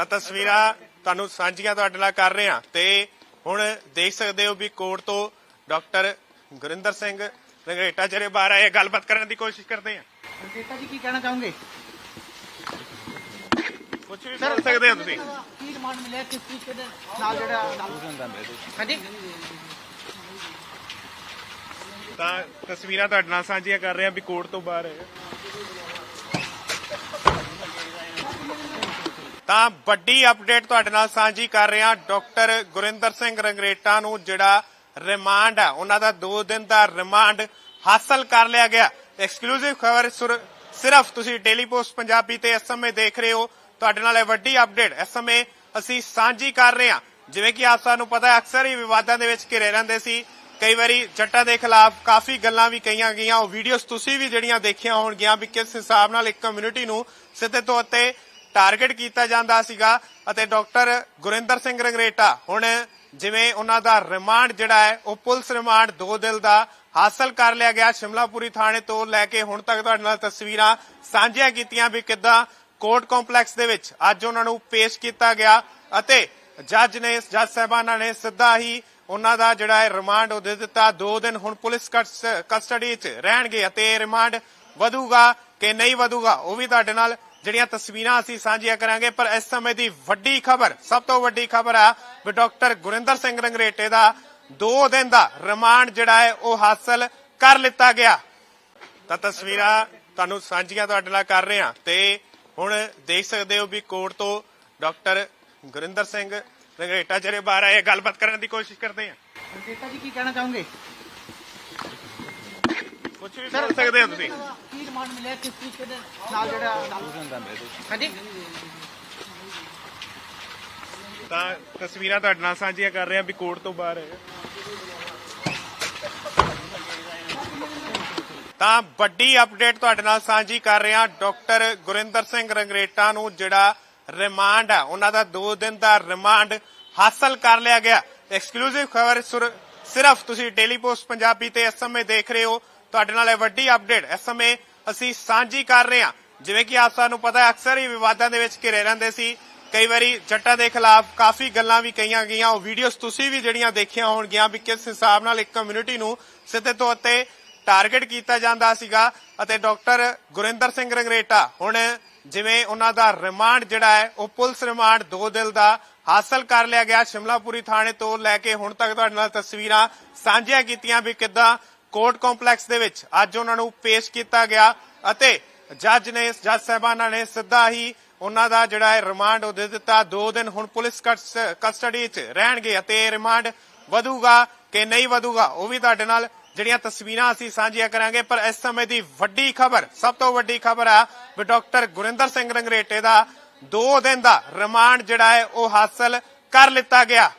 ਤਾਂ ਤਸਵੀਰਾਂ ਤੁਹਾਨੂੰ ਸਾਂਝੀਆਂ ਤੁਹਾਡੇ ਨਾਲ ਕਰ ਰਹੇ ਹਾਂ ਤੇ ਹੁਣ ਦੇਖ ਸਕਦੇ ਹੋ ਵੀ ਕੋਰਟ ਤੋਂ ਡਾਕਟਰ ਗੁਰਿੰਦਰ ਸਿੰਘ ਰੰਗਰੇਟਾ ਜਿਹੜੇ ਬਾਹਰ ਆਏ ਗੱਲਬਾਤ ਕਰਨ ਦੀ ਕੋਸ਼ਿਸ਼ ਕਰਦੇ ਆ ਰਣਜੀਤਾ ਜੀ ਕੀ ਕਹਿਣਾ ਚਾਹੋਗੇ? ਕੁਝ ਵੀ ਬੋਲ ਸਕਦੇ ਹੋ ਤੁਸੀਂ। ਕੀ ਰਿਮਾਂਡ ਮਿਲਿਆ ਕਿਸ ਤਰੀਕੇ ਦੇ ਨਾਲ ਜਿਹੜਾ ਹਾਂਜੀ? ਤਾਂ ਤਸਵੀਰਾਂ ਤੁਹਾਡੇ ਨਾਲ ਸਾਂਝੀਆਂ ਕਰ ਰਹੇ ਹਾਂ ਵੀ ਕੋਰਟ ਤੋਂ ਬਾਹਰ ਆਏ ਤਾਂ ਵੱਡੀ ਅਪਡੇਟ ਤੁਹਾਡੇ ਨਾਲ ਸਾਂਝੀ ਕਰ ਰਿਹਾ ਡਾਕਟਰ ਗੁਰਿੰਦਰ ਸਿੰਘ ਰੰਗਰੇਟਾ ਨੂੰ, ਜਿਹੜਾ ਰਿਮਾਂਡ ਹੈ ਉਹਨਾਂ ਦਾ 2 ਦਿਨ ਦਾ ਰਿਮਾਂਡ ਹਾਸਲ ਕਰ ਲਿਆ ਗਿਆ। ਐਕਸਕਲੂਸਿਵ ਖਬਰ ਸਿਰਫ ਤੁਸੀਂ ਡੇਲੀ ਪੋਸਟ ਪੰਜਾਬੀ ਤੇ ਇਸ ਸਮੇਂ ਦੇਖ ਰਹੇ ਹੋ। ਤੁਹਾਡੇ ਨਾਲ ਇਹ ਵੱਡੀ ਅਪਡੇਟ ਇਸ ਸਮੇਂ ਅਸੀਂ ਸਾਂਝੀ ਕਰ ਰਹੇ ਹਾਂ। ਜਿਵੇਂ ਕਿ ਆਪ ਸਾਨੂੰ ਪਤਾ ਅਕਸਰ ਹੀ ਵਿਵਾਦਾਂ ਦੇ ਵਿੱਚ ਘਿਰੇ ਰਹਿੰਦੇ ਸੀ। ਕਈ ਵਾਰੀ ਜੱਟਾਂ ਦੇ ਖਿਲਾਫ ਕਾਫੀ ਗੱਲਾਂ ਵੀ ਕਹੀਆਂ ਗਈਆਂ। ਉਹ ਵੀਡੀਓਜ਼ ਤੁਸੀਂ ਵੀ ਜਿਹੜੀਆਂ ਦੇਖੀਆਂ ਹੋਣਗੀਆਂ ਵੀ ਕਿਸ ਹਿਸਾਬ ਨਾਲ ਇੱਕ ਕਮਿਊਨਿਟੀ ਨੂੰ ਸਿੱਧੇ ਤੌਰ ਤੇ ਟਾਰਗੇਟ ਕੀਤਾ ਜਾਂਦਾ ਸੀਗਾ ਅਤੇ ਡਾਕਟਰ ਗੁਰਿੰਦਰ ਸਿੰਘ ਰੰਗਰੇਟਾ ਹੁਣ ਜਿਵੇਂ ਉਹਨਾਂ ਦਾ ਰਿਮਾਂਡ ਜਿਹੜਾ ਹੈ, ਉਹ ਪੁਲਿਸ ਰਿਮਾਂਡ 2 ਦਿਨ ਦਾ ਹਾਸਲ ਕਰ ਲਿਆ ਗਿਆ। ਸ਼ਿਮਲਾਪੁਰੀ ਥਾਣੇ ਤੋਂ ਲੈ ਕੇ ਹੁਣ ਤੱਕ ਤੁਹਾਡੇ ਨਾਲ ਤਸਵੀਰਾਂ ਸਾਂਝੀਆਂ ਕੀਤੀਆਂ ਵੀ ਕਿੱਦਾਂ ਕੋਰਟ ਕੰਪਲੈਕਸ ਦੇ ਵਿੱਚ ਅੱਜ ਉਹਨਾਂ ਨੂੰ ਪੇਸ਼ ਕੀਤਾ ਗਿਆ ਅਤੇ ਜੱਜ ਨੇ, ਜੱਜ ਸਾਹਿਬਾਨਾਂ ਨੇ ਸਿੱਧਾ ਹੀ ਉਹਨਾਂ ਦਾ ਜਿਹੜਾ ਹੈ ਰਿਮਾਂਡ ਉਹ ਦੇ ਦਿੱਤਾ। 2 ਦਿਨ ਹੁਣ ਪੁਲਿਸ ਕਸਟ- ਕਸਟਡੀ 'ਚ ਰਹਿਣਗੇ ਅਤੇ ਰਿਮਾਂਡ ਵਧੂਗਾ ਕਿ ਨਹੀਂ ਵਧੂਗਾ, ਉਹ ਵੀ ਤੁਹਾਡੇ ਨਾਲ ਜਿਹੜੀਆਂ ਤਸਵੀਰਾਂ ਅਸੀਂ ਸਾਂਝੀਆਂ ਕਰਾਂਗੇ, ਪਰ ਇਸ ਸਮੇਂ ਦੀ ਵੱਡੀ ਖਬਰ, ਸਭ ਤੋਂ ਵੱਡੀ ਖਬਰ ਆ ਵੀ ਡਾਕਟਰ ਗੁਰਿੰਦਰ ਸਿੰਘ ਰੰਗਰੇਟੇ ਦਾ 2 ਦਿਨ ਦਾ ਰਿਮਾਂਡ ਜਿਹੜਾ ਹੈ, ਉਹ ਹਾਸਲ ਕਰ ਲਿੱਤਾ ਗਿਆ। ਤਾਂ ਤਸਵੀਰਾਂ ਤੁਹਾਨੂੰ ਸਾਂਝੀਆਂ ਤੁਹਾਡੇ ਨਾਲ ਕਰ ਰਹੇ। ਹਾਂ ਤੇ ਹੁਣ ਦੇਖ ਸਕਦੇ ਹੋ ਵੀ ਕੋਰਟ ਤੋਂ ਡਾਕਟਰ ਗੁਰਿੰਦਰ ਸਿੰਘ ਰੰਗਰੇਟਾ ਜਿਹੜੇ ਬਾਹਰ ਆਏ, ਗੱਲਬਾਤ ਕਰਨ ਦੀ ਕੋਸ਼ਿਸ਼ ਕਰਦੇ ਆ। ਰਣਜੀਤਾ ਜੀ, ਕੀ ਕਹਿਣਾ ਚਾਹੋਗੇ? ਕੁਝ ਵੀ ਬੋਲ ਸਕਦੇ ਹੋ ਤੁਸੀਂ। ਕੀ ਰਿਮਾਂਡ ਮਿਲਿਆ ਕਿਸ ਤਰੀਕੇ ਦੇ ਨਾਲ ਜਿਹੜਾ ਹਾਂਜੀ? ਤਾਂ ਤਸਵੀਰਾਂ ਤੁਹਾਡੇ ਨਾਲ ਸਾਂਝੀਆਂ ਕਰ ਰਹੇ ਹਾਂ ਵੀ ਕੋਰਟ ਤੋਂ ਬਾਹਰ ਆਏ ਤਾਂ ਵੱਡੀ ਅਪਡੇਟ ਤੁਹਾਡੇ ਨਾਲ ਸਾਂਝੀ ਕਰ ਰਹੇ ਹਾਂ ਡਾਕਟਰ ਗੁਰਿੰਦਰ ਸਿੰਘ ਰੰਗਰੇਟਾ ਨੂੰ ਜਿਹੜਾ ਰਿਮਾਂਡ ਹੈ ਉਹਨਾਂ ਦਾ 2 ਦਿਨ ਦਾ ਰਿਮਾਂਡ ਹਾਸਲ ਕਰ ਲਿਆ ਗਿਆ। ਐਕਸਕਲੂਸਿਵ ਖਬਰ ਸੁਰ- ਸਿਰਫ ਤੁਸੀਂ ਡੇਲੀ ਪੋਸਟ ਪੰਜਾਬੀ ਤੇ ਇਸ ਸਮੇਂ ਦੇਖ ਰਹੇ ਹੋ। ਤੁਹਾਡੇ ਨਾਲ ਇਹ ਵੱਡੀ ਅਪਡੇਟ ਇਸ ਸਮੇਂ ਅਸੀਂ ਸਾਂਝੀ ਕਰ ਰਹੇ ਹਾਂ। ਜਿਵੇਂ ਕਿ ਆਪ ਸਾਨੂੰ ਪਤਾ ਹੈ, ਅਕਸਰ ਹੀ ਵਿਵਾਦਾਂ ਦੇ ਵਿੱਚ ਘਿਰੇ ਰਹਿੰਦੇ ਸੀ। ਕਈ ਵਾਰੀ ਜੱਟਾਂ ਦੇ ਖਿਲਾਫ ਕਾਫੀ ਗੱਲਾਂ ਵੀ ਕਹੀਆਂ ਗਈਆਂ। ਉਹ ਵੀਡੀਓਜ਼ ਤੁਸੀਂ ਵੀ ਜਿਹੜੀਆਂ ਦੇਖੀਆਂ ਹੋਣਗੀਆਂ ਵੀ ਕਿਸ ਹਿਸਾਬ ਨਾਲ ਇੱਕ ਕਮਿਊਨਿਟੀ ਨੂੰ ਸਿੱਧੇ ਤੌਰ ਤੇ ਟਾਰਗੇਟ ਕੀਤਾ ਜਾਂਦਾ ਸੀਗਾ। ਅਤੇ ਡਾਕਟਰ ਗੁਰਿੰਦਰ ਸਿੰਘ ਰੰਗਰੇਟਾ ਹੁਣ ਜਿਵੇਂ ਉਹਨਾਂ ਦਾ ਰਿਮਾਂਡ ਜਿਹੜਾ ਹੈ, ਉਹ ਪੁਲਿਸ ਰਿਮਾਂਡ 2 ਦਿਨ ਦਾ ਹਾਸਲ ਕਰ ਲਿਆ ਗਿਆ। ਸ਼ਿਮਲਾਪੁਰੀ ਥਾਣੇ ਤੋਂ ਲੈ ਕੇ ਹੁਣ ਤੱਕ ਤੁਹਾਡੇ ਨਾਲ ਤਸਵੀਰਾਂ ਸਾਂਝੀਆਂ ਕੀਤੀਆਂ ਵੀ ਕਿੱਦਾਂ ਕੋਰਟ ਕੰਪਲੈਕਸ ਦੇ ਵਿੱਚ ਅੱਜ ਉਹਨਾਂ ਨੂੰ ਪੇਸ਼ ਕੀਤਾ ਗਿਆ ਅਤੇ ਜੱਜ ਨੇ, ਜੱਜ ਸਾਹਿਬਾਨਾਂ ਨੇ ਸਿੱਧਾ ਹੀ ਉਹਨਾਂ ਦਾ ਜਿਹੜਾ ਹੈ ਰਿਮਾਂਡ ਉਹ ਦੇ ਦਿੱਤਾ। 2 ਦਿਨ ਹੁਣ ਪੁਲਿਸ ਕਸਟਡੀ 'ਚ ਰਹਿਣਗੇ ਅਤੇ ਇਹ ਰਿਮਾਂਡ ਵਧੂਗਾ ਕਿ ਨਹੀਂ ਵਧੂਗਾ, ਉਹ ਵੀ ਤੁਹਾਡੇ ਨਾਲ ਜਿਹੜੀਆਂ ਤਸਵੀਰਾਂ ਅਸੀਂ ਸਾਂਝੀਆਂ ਕਰਾਂਗੇ। ਪਰ ਇਸ ਸਮੇਂ ਦੀ ਵੱਡੀ ਖਬਰ, ਸਭ ਤੋਂ ਵੱਡੀ ਖਬਰ ਆ ਵੀ ਡਾਕਟਰ ਗੁਰਿੰਦਰ ਸਿੰਘ ਰੰਗਰੇਟੇ ਦਾ 2 ਦਿਨ ਦਾ ਰਿਮਾਂਡ ਜਿਹੜਾ ਹੈ ਉਹ ਹਾਸਲ ਕਰ ਲਿੱਤਾ ਗਿਆ।